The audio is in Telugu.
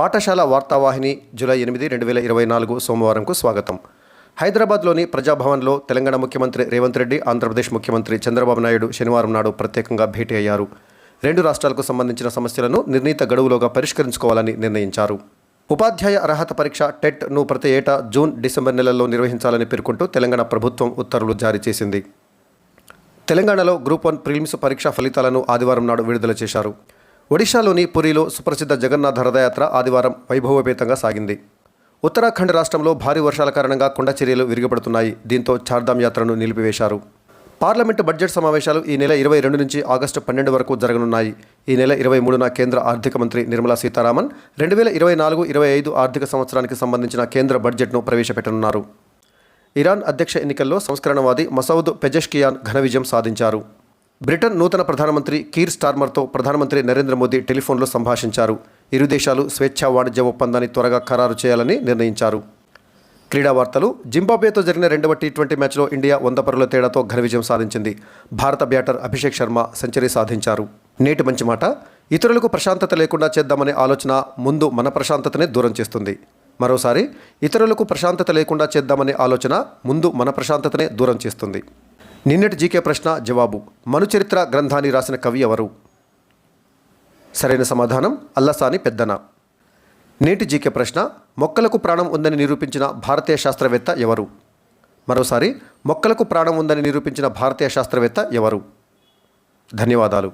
పాఠశాల వార్తావాహిని జూలై ఎనిమిది రెండు వేల ఇరవై నాలుగు సోమవారంకు స్వాగతం. హైదరాబాద్లోని ప్రజాభవన్లో తెలంగాణ ముఖ్యమంత్రి రేవంత్ రెడ్డి ఆంధ్రప్రదేశ్ ముఖ్యమంత్రి చంద్రబాబు నాయుడు శనివారం నాడు ప్రత్యేకంగా భేటీ అయ్యారు. రెండు రాష్ట్రాలకు సంబంధించిన సమస్యలను నిర్ణీత గడువులోగా పరిష్కరించుకోవాలని నిర్ణయించారు. ఉపాధ్యాయ అర్హత పరీక్ష టెట్ను ప్రతి ఏటా జూన్ డిసెంబర్ నెలల్లో నిర్వహించాలని పేర్కొంటూ తెలంగాణ ప్రభుత్వం ఉత్తర్వులు జారీ చేసింది. తెలంగాణలో గ్రూప్ వన్ ప్రిలిమ్స్ పరీక్ష ఫలితాలను ఆదివారం నాడు విడుదల చేశారు. ఒడిశాలోని పురిలో సుప్రసిద్ధ జగన్నాథ రథయాత్ర ఆదివారం వైభవపేతంగా సాగింది. ఉత్తరాఖండ్ రాష్ట్రంలో భారీ వర్షాల కారణంగా కొండ చర్యలు విరిగిపడుతున్నాయి. దీంతో చార్ధామ్ యాత్రను నిలిపివేశారు. పార్లమెంటు బడ్జెట్ సమావేశాలు ఈ నెల ఇరవై రెండు నుంచి ఆగస్టు పన్నెండు వరకు జరగనున్నాయి. ఈ నెల ఇరవై మూడున కేంద్ర ఆర్థిక మంత్రి నిర్మలా సీతారామన్ రెండు వేల ఇరవై నాలుగు ఇరవై ఐదు ఆర్థిక సంవత్సరానికి సంబంధించిన కేంద్ర బడ్జెట్ను ప్రవేశపెట్టనున్నారు. ఇరాన్ అధ్యక్ష ఎన్నికల్లో సంస్కరణవాది మసౌద్ పెజెష్కియాన్ ఘన విజయం సాధించారు. బ్రిటన్ నూతన ప్రధానమంత్రి కీర్ స్టార్మర్తో ప్రధానమంత్రి నరేంద్ర మోదీ టెలిఫోన్లో సంభాషించారు. ఇరు దేశాలు స్వేచ్ఛా వాణిజ్య ఒప్పందాన్ని త్వరగా ఖరారు చేయాలని నిర్ణయించారు. క్రీడా వార్తలు జింబాబ్వేతో జరిగిన రెండవ టీ ట్వంటీ మ్యాచ్లో ఇండియా వంద పరుల తేడాతో ఘన విజయం సాధించింది. భారత బ్యాటర్ అభిషేక్ శర్మ సెంచరీ సాధించారు. నేటి మంచి మాట ఇతరులకు ప్రశాంతత లేకుండా చేద్దామనే ఆలోచన ముందు మన ప్రశాంతతనే దూరం చేస్తుంది. మరోసారి ఇతరులకు ప్రశాంతత లేకుండా చేద్దామనే ఆలోచన ముందు మన ప్రశాంతతనే దూరం చేస్తుంది. నిన్నటి జీకే ప్రశ్న జవాబు. మనుచరిత్ర గ్రంథాన్ని రాసిన కవి ఎవరు? సరైన సమాధానం అల్లసాని పెద్దన. నేటి జీకే ప్రశ్న మొక్కలకు ప్రాణం ఉందని నిరూపించిన భారతీయ శాస్త్రవేత్త ఎవరు? మరోసారి మొక్కలకు ప్రాణం ఉందని నిరూపించిన భారతీయ శాస్త్రవేత్త ఎవరు? ధన్యవాదాలు.